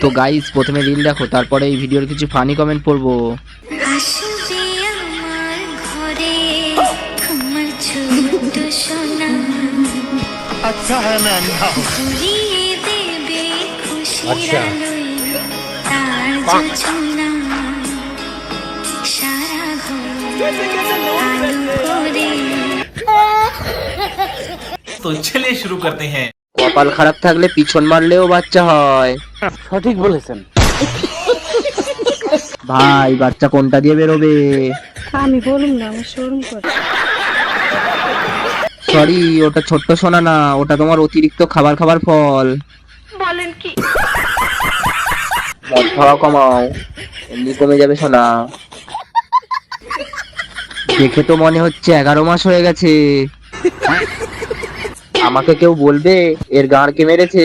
তো গাইস প্রথমে রিল দেখো তারপরে এই ভিডিওর কিছু ফানি কমেন্ট পড়ব। আসবে আমার ঘরে আমার ছোট সোনা। কপাল খারাপ থাকলে পিছন মারলেও বাচ্চা হয়। সঠিক বলেছেন। ভাই বাচ্চা কোনটা দিয়ে বেরোবে? আমি বলুন না আমার শোরুম করে। সরি ওটা ছোট্ট সোনা না ওটা তোমার অতিরিক্ত খাবার খাবার ফল। বলেন কি? মদ খাওয়া কমাও এমনি কমে যাবে সোনা। দেখে তো মনে হচ্ছে এগারো মাস হয়ে গেছে। আমাকে কেউ বলবে এর গাঁড়কে মেরেছে।